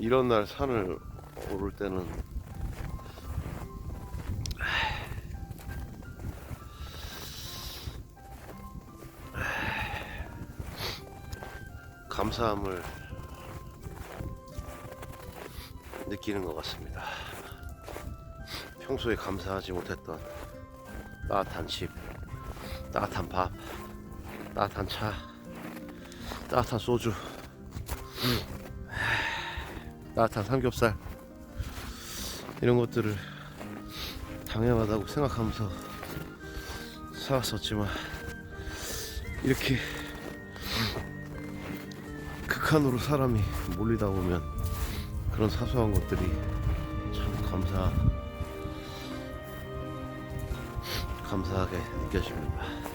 이런 날 산을 오를 때는 감사함을 느끼는 것 같습니다. 평소에 감사하지 못했던 따뜻한 집, 따뜻한 밥, 따뜻한 차, 따뜻한 소주, 따뜻한 삼겹살 이런 것들을 당연하다고 생각하면서 살았었지만 이렇게 극한으로 사람이 몰리다 보면 그런 사소한 것들이 참 감사 감사하게 느껴집니다.